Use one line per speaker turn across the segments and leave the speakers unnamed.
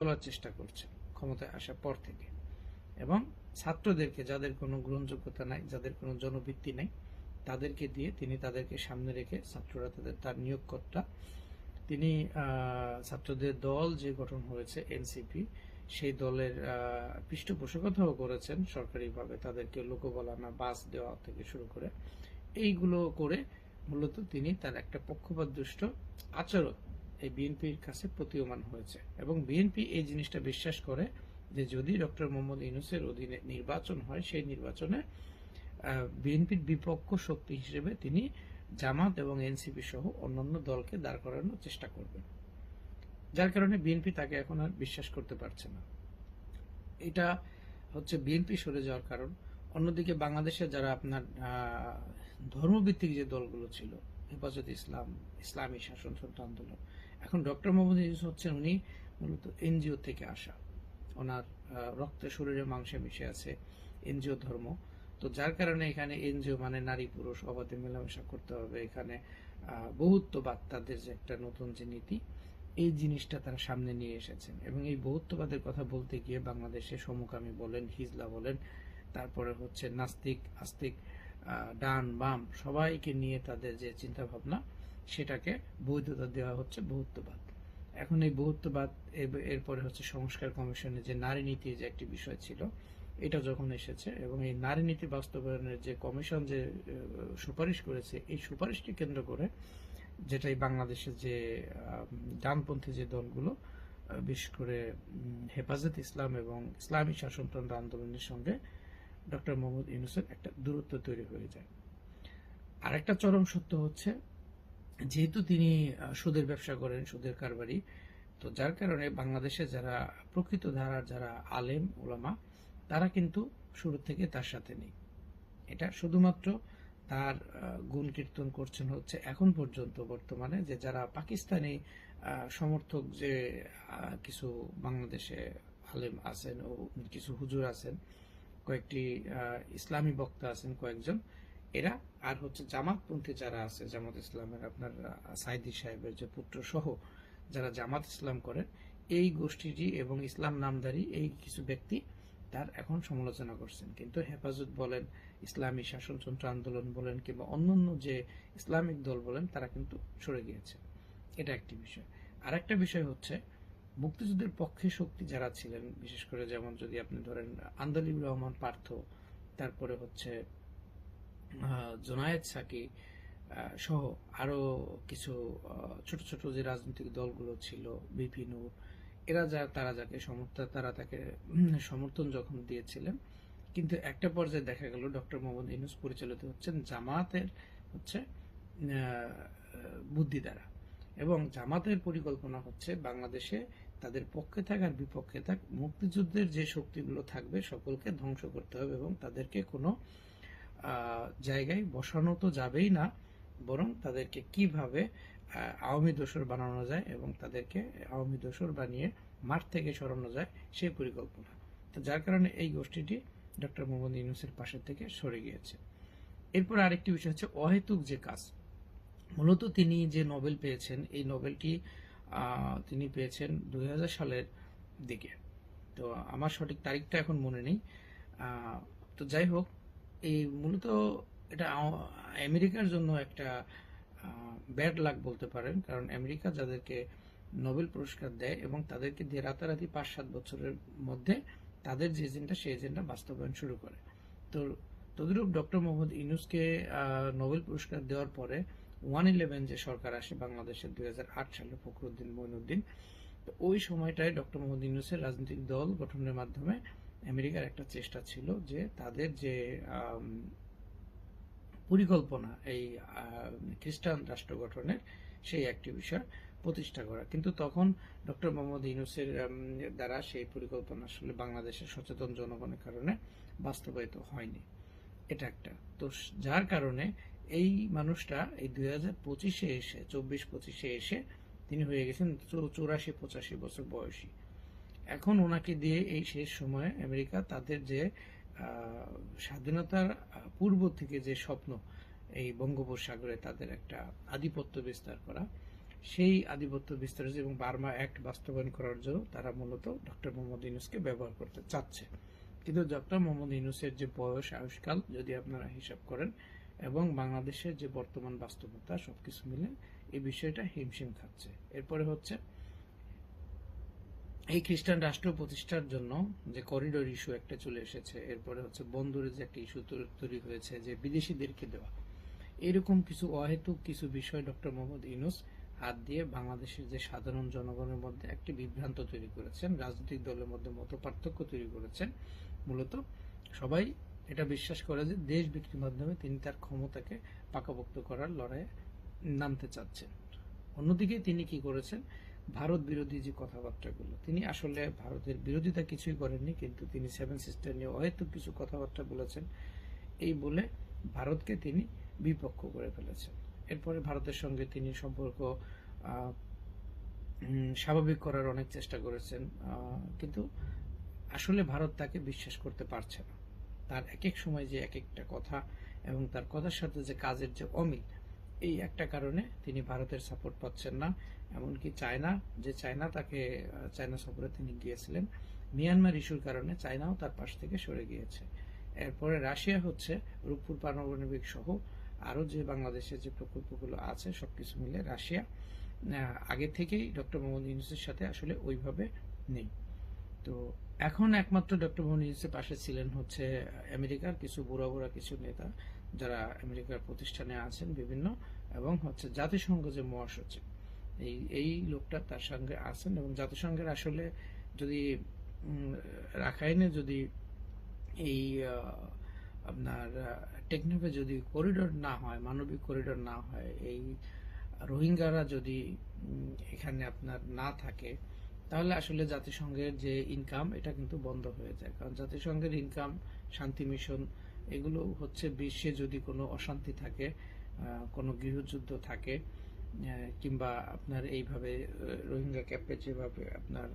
তোলার চেষ্টা করছে ক্ষমতায় আসার পর থেকে। এবং ছাত্রদেরকে যাদের কোনো গ্রহণযোগ্যতা নাই, যাদের কোনো জনভিত্তি নাই, তাদেরকে দিয়ে তিনি তাদেরকে সামনে রেখে ছাত্ররা তাদের, তার নিয়োগকর্তা, তিনি ছাত্রদের দল যে গঠন হয়েছে, এনসিপি, সেই দলের পৃষ্ঠপোষকতাও করেছেন সরকারিভাবে তাদেরকে লোকবলানা, বাস দেওয়া থেকে শুরু করে। এইগুলো করে মূলত তিনি তার একটা পক্ষপাত দুষ্ট আচরণ এই বিএনপির কাছে প্রতীয়মান হয়েছে। এবং বিএনপি এই জিনিসটা বিশ্বাস করে যে যদি ডক্টর মোহাম্মদ ইউনুসের অধীনে নির্বাচন হয়, সেই নির্বাচনে বিএনপির বিপক্ষ শক্তি হিসেবে তিনি জামাত এবং এনসিপি সহ অন্যান্য দলকে দাঁড় করানোর চেষ্টা করবেন। যার কারণে বিএনপি তাকে এখন আর বিশ্বাস করতে পারছে না। এটা হচ্ছে বিএনপি সরে যাওয়ার কারণ। অন্যদিকে বাংলাদেশে যারা আপনার ধর্মভিত্তিক যে দলগুলো ছিল, হেফাজত ইসলাম, ইসলামী শাসনতন্ত্র আন্দোলন এখন ডক্টর মোহাম্মদ ইউনুস হচ্ছেন উনি মূলত এনজিও থেকে আসা। ওনার রক্তে শরীরে মাংসে মিশে আছে এনজিও ধর্ম। তো যার কারণে এখানে এনজিও মানে নারী পুরুষ অবাধে মেলামেশা করতে হবে। এখানে বহুত্ববাদ তাদের যে একটা নতুন যে নীতি, এই জিনিসটা তারা সামনে নিয়ে এসেছেন। এবং এই বহুত্ববাদের কথা বলতে গিয়ে বাংলাদেশে সমকামী বলেন, হিজলা বলেন, তারপরে হচ্ছে নাস্তিক, আস্তিক ডান, বাম সবাইকে নিয়ে তাদের যে চিন্তা ভাবনা সেটাকে বৈধতা দেওয়া হচ্ছে বহুত্ববাদ। এখন এই বহুত্ববাদ এরপরে হচ্ছে সংস্কার কমিশনের যে নারী নীতির যে একটি বিষয় ছিল, এটা যখন এসেছে এবং এই নারী নীতি বাস্তবায়নের যে কমিশন যে সুপারিশ করেছে, এই সুপারিশকে কেন্দ্র করে যেটাই বাংলাদেশের যে ডানপন্থী যে দলগুলো বিশেষ করে হেফাজত ইসলাম এবং ইসলামী শাসনতন্ত্র আন্দোলনের সঙ্গে ডক্টর মোহাম্মদ ইউনুসের একটা দূরত্ব তৈরি হয়ে যায়। আরেকটা চরম সত্য হচ্ছে যেহেতু তিনি সুদের ব্যবসা করেন, সুদের কারবারি, তো যার কারণে বাংলাদেশে যারা প্রকৃত ধারার যারা আলেম, ওলামা, তারা কিন্তু শুরু থেকে তার সাথে নেই। এটা শুধুমাত্র তার গুণ কীর্তন করছেন হচ্ছে এখন পর্যন্ত বর্তমানে যে যারা পাকিস্তানি সমর্থক যে কিছু বাংলাদেশে আলেম আছেন ও কিছু হুজুর আছেন, কয়েকটি ইসলামী বক্তা আছেন কয়েকজন এরা, আর হচ্ছে জামাতপন্থী যারা আছে, জামাত ইসলামের আপনার সাইদি সাহেবের যে পুত্র সহ যারা জামাত ইসলাম করেন, এই গোষ্ঠীটি এবং ইসলাম নামধারী এই কিছু ব্যক্তি তার এখন সমালোচনা করছেন। কিন্তু হেফাজত বলেন, ইসলামী শাসনতন্ত্র আন্দোলন বলেন কিংবা অন্যান্য যে ইসলামিক দল বলেন, তারা কিন্তু সরে গিয়েছে এটা একটি বিষয়। আর একটা বিষয় হচ্ছে, মুক্তিযুদ্ধের পক্ষে শক্তি যারা ছিলেন, বিশেষ করে যেমন যদি আপনি ধরেন আন্দালিব রহমান পার্থ, তারপরে হচ্ছে জোনায়েদ সাকি সহ আরও কিছু ছোট ছোট যে রাজনৈতিক দলগুলো ছিল, বিপিন, এরা যা, তারা যাকে সমর্থন তারা তাকে সমর্থন যখন দিয়েছিলেন, কিন্তু একটা পর্যায়ে দেখা গেল ডক্টর মোহাম্মদ ইউনুস পরিচালিত হচ্ছেন জামাতের হচ্ছে বুদ্ধি দ্বারা। এবং জামাতের পরিকল্পনা হচ্ছে বাংলাদেশে তাদের পক্ষে থাক আর বিপক্ষে থাক, মুক্তিযুদ্ধের যে শক্তিগুলো থাকবে সকলকে ধ্বংস করতে হবে এবং তাদেরকে কোনো জায়গায় বসানো তো যাবেই না, বরং তাদেরকে কীভাবে আওয়ামী দোসর বানানো যায় এবং তাদেরকে আওয়ামী দোসর বানিয়ে মাঠ থেকে সরানো যায় সেই পরিকল্পনা। তো যার কারণে এই গোষ্ঠীটি ডক্টর মোহাম্মদ ইউনুসের পাশে থেকে সরে গিয়েছে। এরপর আরেকটি বিষয় হচ্ছে অহেতুক যে কাজ, মূলত তিনি যে নোবেল পেয়েছেন, এই নোবেলটি তিনি পেয়েছেন দুই হাজার সালের দিকে। তো আমার সঠিক তারিখটা এখন মনে নেই। তো যাই হোক এই মূলত এটা আমেরিকার জন্য একটা ব্যাড লাক বলতে পারেন। কারণ আমেরিকা যাদেরকে নোবেল পুরস্কার দেয় এবং তাদেরকে দিয়ে রাতারাতি পাঁচ সাত বছরের মধ্যে তাদের যে এজেন্ডা সেই এজেন্ডা বাস্তবায়ন শুরু করে। তো তদুরূপ ডক্টর মোহাম্মদ ইউনুসকে আহ, নোবেল পুরস্কার দেওয়ার পরে ওয়ান ইলেভেন যে সরকার আসে বাংলাদেশের দুই হাজার আট সালে ফখরুদ্দিন মইনুদ্দিন ওই সময়টায় ডক্টর মোহাম্মদ ইউনুসের রাজনৈতিক দল গঠনের মাধ্যমে আমেরিকার একটা চেষ্টা ছিল যে তাদের যে পরিকল্পনা, এই খ্রিস্টান রাষ্ট্র গঠনের সেই একটি বিষয় প্রতিষ্ঠা করা। কিন্তু তখন ডক্টর মোহাম্মদ ইউনুসের দ্বারা সেই পরিকল্পনা আসলে বাংলাদেশের সচেতন জনগণের কারণে বাস্তবায়িত হয়নি। এটা একটা। তো যার কারণে এই মানুষটা এই দুই হাজার পঁচিশে এসে, চব্বিশ পঁচিশে এসে তিনি হয়ে গেছেন চৌরাশি, পঁচাশি বছর বয়সী। এখন ওনাকে দিয়ে এই শেষ সময়ে আমেরিকা তাদের যে স্বাধীনতার পূর্ব থেকে যে স্বপ্ন, এই বঙ্গোপসাগরে তাদের একটা আধিপত্য বিস্তার করা, সেই আধিপত্য বিস্তার এবং বার্মা অ্যাক্ট বাস্তবায়ন করার জন্য তারা মূলত ডক্টর মোহাম্মদ ইউনুসকে ব্যবহার করতে চাচ্ছে। কিন্তু ডক্টর মোহাম্মদ ইউনুসের যে বয়স, আয়ুষ্কাল, যদি আপনারা হিসাব করেন, এবং বাংলাদেশের যে বর্তমান বাস্তবতা, সবকিছু মিলে এই বিষয়টা হিমশিম খাচ্ছে। এরপরে হচ্ছে এই খ্রিস্টান রাষ্ট্র প্রতিষ্ঠার জন্য যে করিডোর ইস্যু একটা চলে এসেছে, এরপরে হচ্ছে বন্দরের যে একটা ইস্যু তৈরি হয়েছে যে বিদেশিদেরকে দেওয়া। এরকম কিছু অহেতুক কিছু বিষয় ডক্টর মোহাম্মদ ইউনুস হাত দিয়ে বাংলাদেশের যে সাধারণ জনগণের মধ্যে একটি বিভ্রান্ত তৈরি করেছেন, রাজনৈতিক দলের মধ্যে মত পার্থক্য তৈরি করেছেন। মূলত সবাই এটা বিশ্বাস করে যে দেশ বিক্রির মাধ্যমে তিনি তার ক্ষমতাকে পাকাপোক্ত করার লড়াইয়ে নামতে চাচ্ছেন। অন্যদিকে তিনি কি করেছেন? ভারত বিরোধী যে কথাবার্তাগুলো, তিনি আসলে ভারতের বিরোধিতা কিছুই করেননি, কিন্তু তিনি সেভেন সিস্টার নিয়ে অহেতুক কিছু কথাবার্তা বলেছেন। এই বলে ভারতকে তিনি বিপক্ষ করে ফেলেছেন। এরপরে ভারতের সঙ্গে তিনি সম্পর্ক স্বাভাবিক করার অনেক চেষ্টা করেছেন কিন্তু আসলে ভারত তাকে বিশ্বাস করতে পারছে না। তার এক এক সময় যে এক একটা কথা এবং তার কথার সাথে যে কাজের যে অমিল এই একটা কারণে তিনি ভারতের সাপোর্ট পাচ্ছেন না। এমনকি চায়না, যে চায়না তাকে চায়না সফরে তিনি গিয়েছিলেন, মিয়ানমার ইস্যুর কারণে চায়নাও তার পাশ থেকে সরে গিয়েছে। এরপরে রাশিয়া হচ্ছে, রূপপুর পারমাণবিক সহ আরও যে বাংলাদেশের যে প্রকল্পগুলো আছে, সবকিছু মিলে রাশিয়া আগে থেকেই ডক্টর মোহাম্মদ ইউনুসের সাথে আসলে ওইভাবে নেই। তো এখন একমাত্র ডক্টর মোহাম্মদ ইউনুসের পাশে ছিলেন হচ্ছে আমেরিকার কিছু বুড়া বুড়া কিছু নেতা। যারা আমেরিকার প্রতিষ্ঠানে আছেন বিভিন্ন, এবং হচ্ছে জাতিসংঘ যে মহাসচিব, এই এই লোকটা তার সঙ্গে আছেন, এবং জাতিসংঘের আসলে যদি রাখাইনে যদি এই আপনার টেকনিফে যদি করিডোর না হয়, মানবিক করিডোর না হয়, এই রোহিঙ্গারা যদি এখানে আপনার না থাকে, তাহলে আসলে জাতিসংঘের যে ইনকাম এটা কিন্তু বন্ধ হয়ে যায়। কারণ জাতিসংঘের ইনকাম শান্তি মিশন এগুলো হচ্ছে বিশ্বে যদি কোনো অশান্তি থাকে কোনো গৃহযুদ্ধ থাকে কিংবা আপনার এইভাবে রোহিঙ্গা ক্যাম্পে যেভাবে আপনার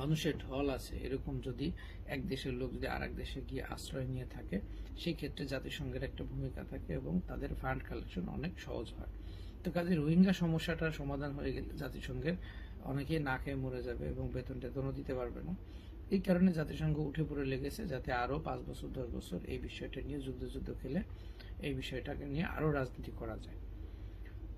মানুষের ঢল আছে, এরকম যদি এক দেশের লোক যদি আরেক দেশে গিয়ে আশ্রয় নিয়ে থাকে সেই ক্ষেত্রে জাতিসংঘের একটা ভূমিকা থাকে এবং তাদের ফান্ড কালেকশন অনেক সহজ হয়। তো কাজে রোহিঙ্গা সমস্যাটার সমাধান হয়ে গেলে জাতিসংঘের অনেকেই না খেয়ে মরে যাবে এবং বেতন টেতনও দিতে পারবে না। এই কারণে জাতিসংঘ উঠে পড়ে লেগেছে যাতে আরও পাঁচ বছর, দশ বছর এই বিষয়টা নিয়ে যুদ্ধ যুদ্ধ খেলে এই বিষয়টাকে নিয়ে আরও রাজনীতি করা যায়।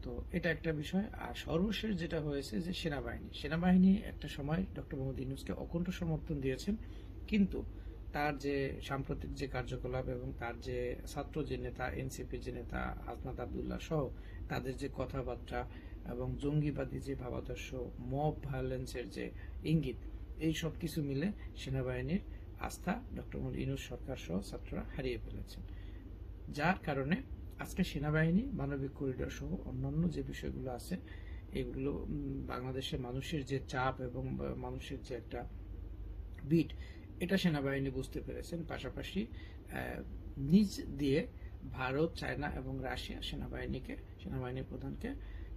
তো এটা একটা বিষয়। আর সর্বশেষ যেটা হয়েছে যে সেনাবাহিনী। সেনাবাহিনী একটা সময় ডক্টর মোহাম্মদ ইউনুসকে অকুণ্ঠ সমর্থন দিয়েছেন, কিন্তু তার যে সাম্প্রতিক যে কার্যকলাপ এবং তার যে ছাত্র যে নেতা এনসিপি যে নেতা হাসনাত আবদুল্লাহ সহ তাদের যে কথাবার্তা এবং জঙ্গিবাদী যে ভাবাদর্শ, মব ভায়োলেন্সের যে ইঙ্গিত এই সব কিছু মিলে সেনাবাহিনীর আস্থা ডক্টর ইউনুস সরকার সহ ছাত্ররা হারিয়ে ফেলেছেন। যার কারণে আজকে সেনাবাহিনী, মানবিক করিডোর সহ অন্যান্য যে বিষয়গুলো আছে, এগুলো বাংলাদেশের মানুষের যে চাপ এবং মানুষের যে একটা বিট, এটা সেনাবাহিনী বুঝতে পেরেছেন। পাশাপাশি নিজ দিয়ে ভারত, চায়না এবং রাশিয়া সেনাবাহিনীকে সেনাবাহিনী প্রধানকে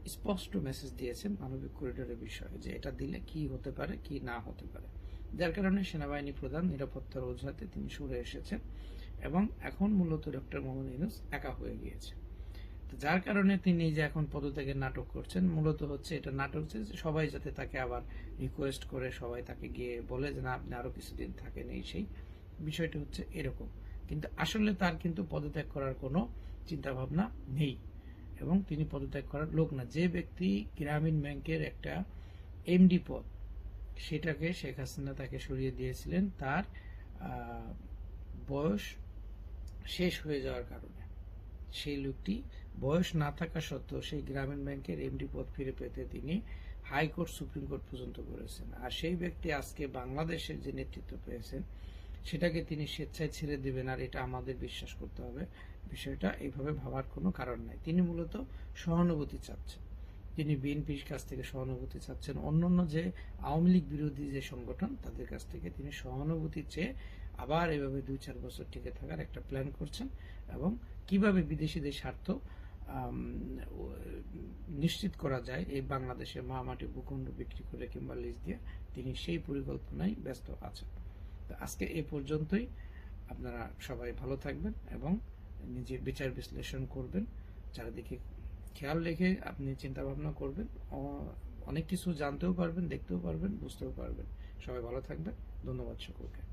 স্পষ্ট মেসেজ দিয়েছেন মানবিক করিডোরের বিষয়ে যে এটা দিলে কি হতে পারে, কি না হতে পারে। যার কারণে সেনাবাহিনী প্রধান নিরাপত্তার অজুহাতে তিনি সরে এসেছেন এবং এখন মূলত ডক্টর মোহাম্মদ ইউনুস একা হয়ে গিয়েছে। যার কারণে তিনি যে এখন পদত্যাগের নাটক করছেন, মূলত হচ্ছে এটা নাটক যে সবাই যাতে তাকে আবার রিকোয়েস্ট করে, সবাই তাকে গিয়ে বলে যে, না, আপনি আরও কিছুদিন থাকেন এই সেই। বিষয়টা হচ্ছে এরকম। কিন্তু আসলে তার কিন্তু পদত্যাগ করার কোনো চিন্তা ভাবনা নেই। এবং তিনি পদত্যাগ করার লোক না। যে ব্যক্তি গ্রামীণ ব্যাংকের একটা এমডি পদ, সেটাকে শেখ হাসিনা তাকে সরিয়ে দিয়েছিলেন, তার বয়স শেষ হয়ে যাওয়ার কারণে। সেই লোকটি বয়স না থাকা সত্ত্বেও সেই গ্রামীণ ব্যাংকের এমডি পদ ফিরে পেতে তিনি হাইকোর্ট, সুপ্রিম কোর্ট পর্যন্ত করেছেন। আর সেই ব্যক্তি আজকে বাংলাদেশের যে নেতৃত্ব পেয়েছেন, সেটাকে তিনি স্বেচ্ছায় ছেড়ে দিবেন আর এটা আমাদের বিশ্বাস করতে হবে। বিষয়টা এইভাবে ভাবার কোনো কারণ নাই। তিনি মূলত সহানুভূতি চাচ্ছেন। তিনি বিএনপির কাছ থেকে সহানুভূতি চাচ্ছেন, অন্যান্য যে আওয়ামী লীগ বিরোধী যে সংগঠন, তাদের কাছ থেকে তিনি সহানুভূতি চেয়ে আবার এভাবে দুই চার বছর টিকে থাকার একটা প্ল্যান করছেন এবং কীভাবে বিদেশিদের স্বার্থ নিশ্চিত করা যায়, এই বাংলাদেশের মা মাটি ভূখণ্ড বিক্রি করে কিংবা লিজ দিয়ে তিনি সেই পরিকল্পনায় ব্যস্ত আছেন। তো আজকে এ পর্যন্তই। আপনারা সবাই ভালো থাকবেন এবং নিজের বিচার বিশ্লেষণ করবেন, চারিদিকে খেয়াল রেখে আপনি চিন্তা ভাবনা করবেন অনেক কিছু জানতেও পারবেন, দেখতেও পারবেন, বুঝতেও পারবেন। সবাই ভালো থাকবেন, ধন্যবাদ সকলকে।